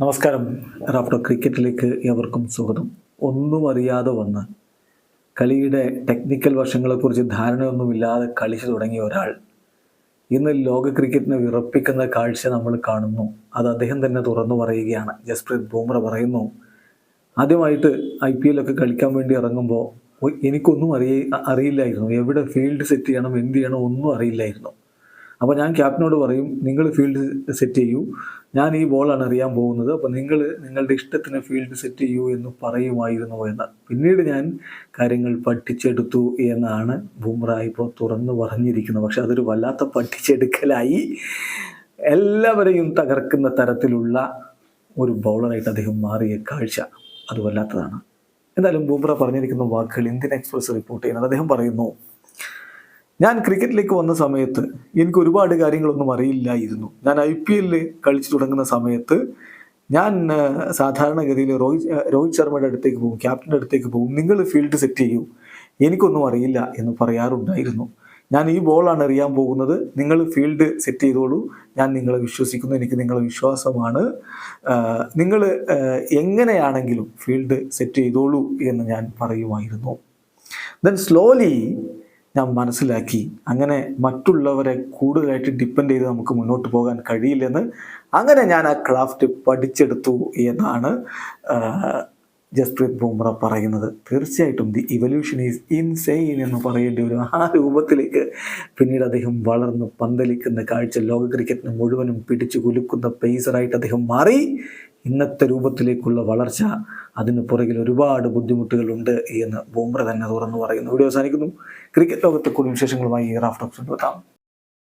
നമസ്കാരം. റാഫ്റ്റർ ക്രിക്കറ്റിലേക്ക് ഏവർക്കും സ്വാഗതം. ഒന്നും അറിയാതെ വന്ന് കളിയുടെ ടെക്നിക്കൽ വശങ്ങളെക്കുറിച്ച് ധാരണയൊന്നുമില്ലാതെ കളിച്ചു തുടങ്ങിയ ഒരാൾ ഇന്ന് ലോക ക്രിക്കറ്റിനെ വിറപ്പിക്കുന്ന കാഴ്ച നമ്മൾ കാണുന്നു. അത് അദ്ദേഹം തന്നെ തുറന്നു പറയുകയാണ്. ജസ്പ്രീത് ബൂമ്ര പറയുന്നു ആദ്യമായിട്ട് ഐ പി എല്ലൊക്കെ കളിക്കാൻ വേണ്ടി ഇറങ്ങുമ്പോൾ എനിക്കൊന്നും അറിയ അറിയില്ലായിരുന്നു. എവിടെ ഫീൽഡ് സെറ്റ് ചെയ്യണം എന്ത് ചെയ്യണം ഒന്നും അറിയില്ലായിരുന്നു. അപ്പോൾ ഞാൻ ക്യാപ്റ്റനോട് പറയും നിങ്ങൾ ഫീൽഡ് സെറ്റ് ചെയ്യൂ. ഞാൻ ഈ ബോളാണ് അറിയാൻ പോകുന്നത്. അപ്പോൾ നിങ്ങൾ നിങ്ങളുടെ ഇഷ്ടത്തിന് ഫീൽഡ് സെറ്റ് ചെയ്യൂ എന്ന് പറയുമായിരുന്നു എന്ന്. പിന്നീട് ഞാൻ കാര്യങ്ങൾ പഠിച്ചെടുത്തു എന്നാണ് ബുംറ ഇപ്പോൾ തുറന്നു പറഞ്ഞിരിക്കുന്നത്. പക്ഷെ അതൊരു വല്ലാത്ത പഠിച്ചെടുക്കലായി. എല്ലാവരെയും തകർക്കുന്ന തരത്തിലുള്ള ഒരു ബൗളറായിട്ട് അദ്ദേഹം മാറിയ കാഴ്ച അത് വല്ലാത്തതാണ്. എന്തായാലും ബുംറ പറഞ്ഞിരിക്കുന്ന വാക്കുകൾ ഇന്ത്യൻ എക്സ്പ്രസ് റിപ്പോർട്ട് ചെയ്യുന്നത് അദ്ദേഹം പറയുന്നു. ഞാൻ ക്രിക്കറ്റിലേക്ക് വന്ന സമയത്ത് എനിക്ക് ഒരുപാട് കാര്യങ്ങളൊന്നും അറിയില്ലായിരുന്നു. ഞാൻ ഐ പി എല്ലിൽ കളിച്ചു തുടങ്ങുന്ന സമയത്ത് ഞാൻ സാധാരണഗതിയിൽ രോഹിത് രോഹിത് ശർമ്മയുടെ അടുത്തേക്ക് പോകും ക്യാപ്റ്റന്റെ അടുത്തേക്ക് പോകും നിങ്ങൾ ഫീൽഡ് സെറ്റ് ചെയ്യൂ എനിക്കൊന്നും അറിയില്ല എന്ന് പറയാറുണ്ടായിരുന്നു. ഞാൻ ഈ ബോളാണ് അറിയാൻ പോകുന്നത് നിങ്ങൾ ഫീൽഡ് സെറ്റ് ചെയ്തോളൂ ഞാൻ നിങ്ങളെ വിശ്വസിക്കുന്നു എനിക്ക് നിങ്ങളെ വിശ്വാസമാണ്. നിങ്ങൾ എങ്ങനെയാണെങ്കിലും ഫീൽഡ് സെറ്റ് ചെയ്തോളൂ എന്ന് ഞാൻ പറയുമായിരുന്നു. ദെൻ സ്ലോലി ഞാൻ മനസ്സിലാക്കി. അങ്ങനെ മറ്റുള്ളവരെ കൂടുതലായിട്ട് ഡിപ്പെൻഡ് ചെയ്ത് നമുക്ക് മുന്നോട്ട് പോകാൻ കഴിയില്ലെന്ന് അങ്ങനെ ഞാൻ ആ ക്രാഫ്റ്റ് പഠിച്ചെടുത്തു എന്നാണ് ജസ്പ്രീത് ബുംറ പറയുന്നത്. തീർച്ചയായിട്ടും the evolution is in insane എന്ന് പറയേണ്ടി വരും. ആ രൂപത്തിലേക്ക് പിന്നീട് അദ്ദേഹം വളർന്ന് പന്തലിക്കുന്ന കാഴ്ച ലോക ക്രിക്കറ്റിന് മുഴുവനും പിടിച്ചു കുലുക്കുന്ന പേസറായിട്ട് അദ്ദേഹം മാറി. ഇന്നത്തെ രൂപത്തിലേക്കുള്ള വളർച്ച അതിന് പുറകിൽ ഒരുപാട് ബുദ്ധിമുട്ടുകളുണ്ട് എന്ന് ബോംബ്ര തന്നെ തുറന്നു പറയുന്നു. വീഡിയോ അവസാനിക്കുന്നു. ക്രിക്കറ്റ് ലോകത്തെ കൂടുതൽ വിശേഷങ്ങളുമായി റാഫ്റ്റോക്സ് എത്താം